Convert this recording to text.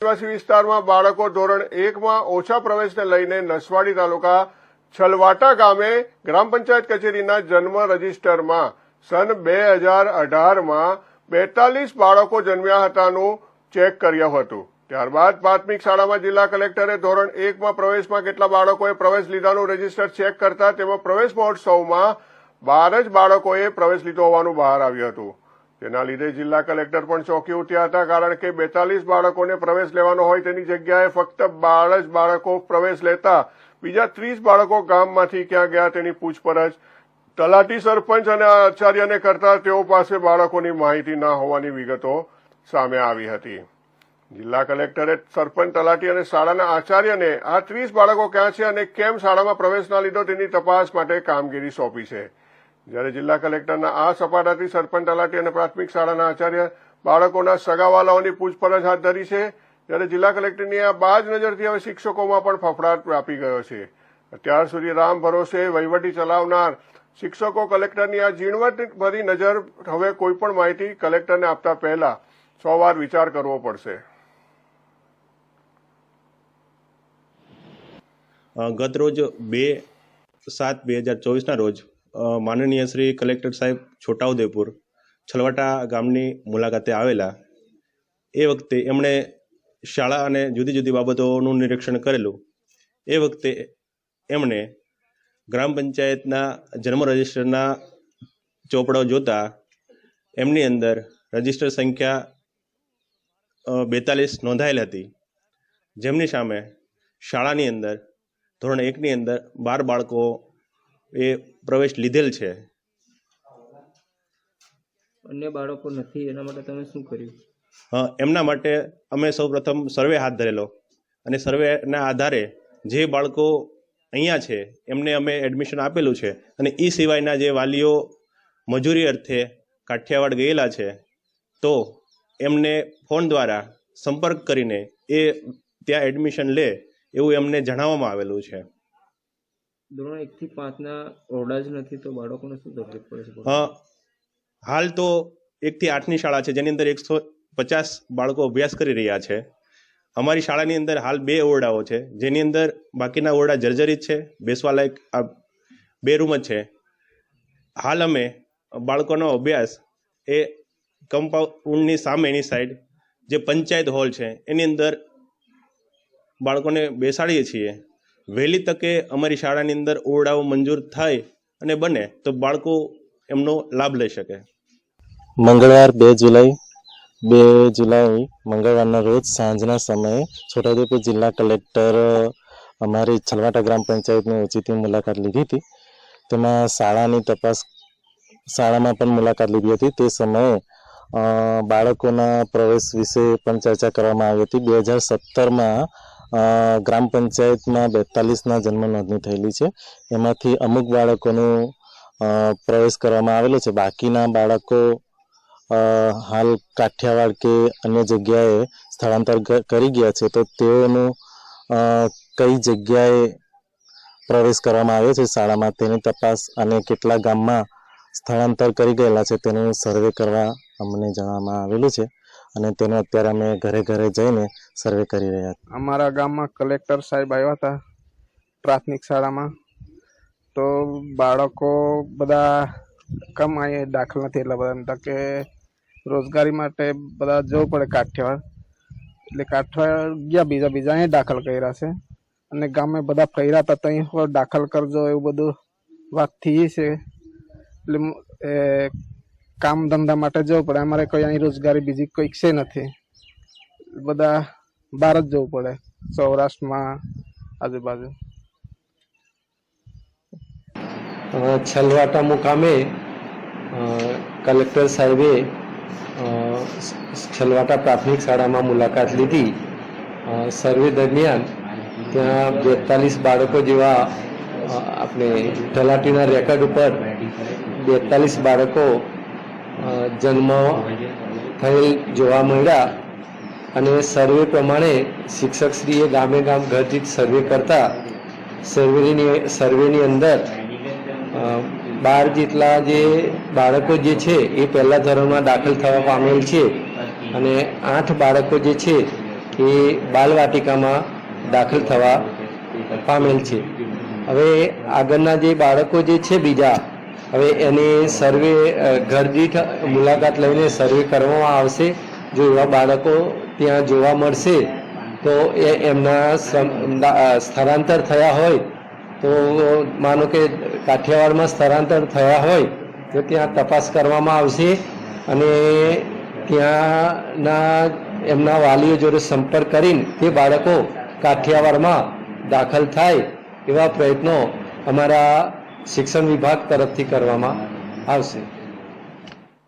આદિવાસી વિસ્તારમાં બાળકો ધોરણ એકમાં ઓછા પ્રવેશને લઈને નસવાડી તાલુકા છલવાટા ગામે ગ્રામ પંચાયત કચેરીના જન્મ રજિસ્ટરમાં સન બે હજાર અઢારમાં બેતાલીસ બાળકો જન્મ્યા હતાનું ચેક કર્યું હતું. ત્યારબાદ પ્રાથમિક શાળામાં જિલ્લા કલેક્ટરે ધોરણ એકમાં પ્રવેશમાં કેટલા બાળકોએ પ્રવેશ લીધાનું રજિસ્ટર ચેક કરતા તેમાં પ્રવેશ મહોત્સવમાં બાર જ બાળકોએ પ્રવેશ લીધો હોવાનું બહાર આવ્યું હતું. તેના લીધે જિલ્લા કલેક્ટર પણ ચોંકી ઉઠ્યા હતા કારણ કે બેતાલીસ બાળકોને પ્રવેશ લેવાનો હોય તેની જગ્યાએ ફક્ત બાર જ બાળકો પ્રવેશ લેતા બીજા ત્રીસ બાળકો ગામમાંથી ક્યાં ગયા તેની પૂછપરછ. તલાટી સરપંચ અને આચાર્યને કરતા તેઓ પાસે બાળકોની માહિતી ના હોવાની વિગતો સામે આવી હતી. જિલ્લા કલેક્ટરે સરપંચ, તલાટી અને શાળાના આચાર્યને આ ત્રીસ બાળકો ક્યાં છે અને કેમ શાળામાં પ્રવેશ ના લીધો તેની તપાસ માટે કામગીરી સોંપી છે. જ્યારે જિલ્લા કલેક્ટરના આ સપાટાથી સરપંચ તલાટી અને પ્રાથમિક શાળાના આચાર્ય બાળકોના સગાવાલાઓની પૂછપરછ હાથ ધરી છે, ત્યારે જિલ્લા કલેક્ટરની આ બાજ નજરથી હવે શિક્ષકોમાં પણ ફફડાટ વ્યાપી ગયો છે. અત્યાર સુધી રામ ભરોસે વહીવટી ચલાવનાર શિક્ષકો કલેક્ટરની આ ઝીણવટભરી નજર હવે કોઈ પણ માહિતી કલેક્ટરને આપતા પહેલા સો વાર વિચાર કરવો પડશે. ગત રોજ બે સાત બે હજાર ચોવીસના રોજ માનનીય શ્રી કલેક્ટર સાહેબ છોટાઉદેપુર, છલવટા ગામની મુલાકાતે આવેલા. એ વખતે એમણે શાળા અને જુદી જુદી બાબતોનું નિરીક્ષણ કરેલું. એ વખતે એમણે ગ્રામ પંચાયતના જન્મ રજિસ્ટરના ચોપડો જોતા એમની અંદર રજિસ્ટર સંખ્યા બેતાલીસ નોંધાયેલ હતી. જેમની સામે શાળાની અંદર, ધોરણ એકની અંદર બાર બાળકો એ પ્રવેશ લીધેલ છે. અન્ય બાળકો નથી એના માટે તમે શું કર્યું? એમના માટે અમે સૌપ્રથમ સર્વે હાથ ધરેલો. અને સર્વેના આધારે જે બાળકો અહીંયા છે એમને અમે એડમિશન આપેલું છે. અને એ સિવાયના જે વાલીઓ મજૂરી અર્થે કાઠિયાવાડ ગયેલા છે તો એમને ફોન દ્વારા સંપર્ક કરીને એ ત્યાં એડમિશન લે એવું એમને જણાવવામાં આવેલું છે. ધોરણ એકથી પાંચના ઓરડા જ નથી તો બાળકોને શું તકલીફ પડે છે હાલ તો એકથી આઠની શાળા છે, જેની અંદર એકસો પચાસ બાળકો અભ્યાસ કરી રહ્યા છે. અમારી શાળાની અંદર હાલ બે ઓરડાઓ છે, જેની અંદર બાકીના ઓરડા જર્જરિત છે, બેસવા લાયક આ બે રૂમ જ છે. હાલ અમે બાળકોનો અભ્યાસ એ કમ્પાઉન્ડની સામેની સાઈડ, જે પંચાયત હોલ છે, એની અંદર બાળકોને બેસાડીએ છીએ. વહેલી તકે અમારી શાળાની અંદર ઓરડાઓ મંજૂર થાય અને બને તો બાળકો એમનો લાભ લઈ શકે. મંગળવાર બે જુલાઈ બે જુલાઈ, મંગળવારના રોજ સાંજના સમયે છોટાઉદેપુર જિલ્લા કલેક્ટર, અમારી છલવાટા ગ્રામ પંચાયતની ઓચિતી મુલાકાત લીધી હતી. તેમાં શાળાની તપાસ, શાળામાં પણ મુલાકાત લીધી હતી. તે સમયે બાળકોના પ્રવેશ વિશે પણ ચર્ચા કરવામાં આવી હતી. બે હજાર સત્તરમાં ગ્રામ પંચાયતમાં બેતાલીસના જન્મ નોંધણી થયેલી છે. એમાંથી અમુક બાળકોનું પ્રવેશ કરવામાં આવેલો છે. બાકીના બાળકો હાલ કાઠિયાવાડ કે અન્ય જગ્યાએ સ્થળાંતર કરી ગયા છે, તો તેઓનું કઈ જગ્યાએ પ્રવેશ કરવામાં આવ્યો છે? શાળામાં તેની તપાસ અને કેટલા ગામમાં સ્થળાંતર કરી ગયેલા છે તેનું સર્વે કરવા અમને જણાવવામાં આવેલું છે. અને તેનો અત્યારે અમે ઘરે ઘરે જઈને સર્વે કરી રહ્યા અમારા ગામમાં કલેક્ટર સાહેબ આવ્યા હતા પ્રાથમિક શાળામાં. તો બાળકો બધા કમ અહીંયા દાખલ નથી એટલા બધા એમ તો કે રોજગારી માટે બધા જવું પડે કાઠિયાવાડ. એટલે કાઠિયાવાડ ગયા બીજા બીજા અહીંયા દાખલ કર્યા છે. અને ગામે બધા ફર્યા હતા ત્યાં દાખલ કરજો એવું બધું વાત થઈ છે. એટલે કામ ધંધા માટે જવું પડે. અમારે કોઈ અહીં રોજગારી બીજી કોઈક છે નથી. બધા બહાર જ જવું પડે. સૌરાષ્ટ્રમાં, આજુબાજુ. છલવાટા મુકામે કલેક્ટર સાહેબે છલવાટા પ્રાથમિક શાળામાં મુલાકાત લીધી. સર્વે દરમિયાન ત્યાં બેતાલીસ બાળકો જેવા આપણે તલાટીના રેકર્ડ ઉપર બેતાલીસ બાળકો જન્મ થયેલ જોવા મળ્યા અને સર્વે પ્રમાણે શિક્ષકશ્રીએ ગામે ગામ ઘરથી સર્વે કરતા સર્વેની સર્વેની અંદર બાર જેટલા જે બાળકો જે છે એ પહેલા ધોરણમાં દાખલ થવા પામેલ છે અને આઠ બાળકો જે છે એ બાલવાટિકામાં દાખલ થવા પામેલ છે. હવે આગળના જે બાળકો જે છે બીજા હવે એની સર્વે ઘર દીઠ મુલાકાત લઈને સર્વે કરવામાં આવશે. જો એવા બાળકો ત્યાં જોવા મળશે, તો એ એમના સ્થળાંતર થયા હોય, તો માનો કે કાઠિયાવાડમાં સ્થળાંતર થયા હોય, તો ત્યાં તપાસ કરવામાં આવશે અને ત્યાંના એમના વાલીઓ જોડે સંપર્ક કરીને તે બાળકો કાઠિયાવાડમાં દાખલ થાય એવા પ્રયત્નો અમારા શિક્ષણ વિભાગ તરફથી કરવામાં આવશે.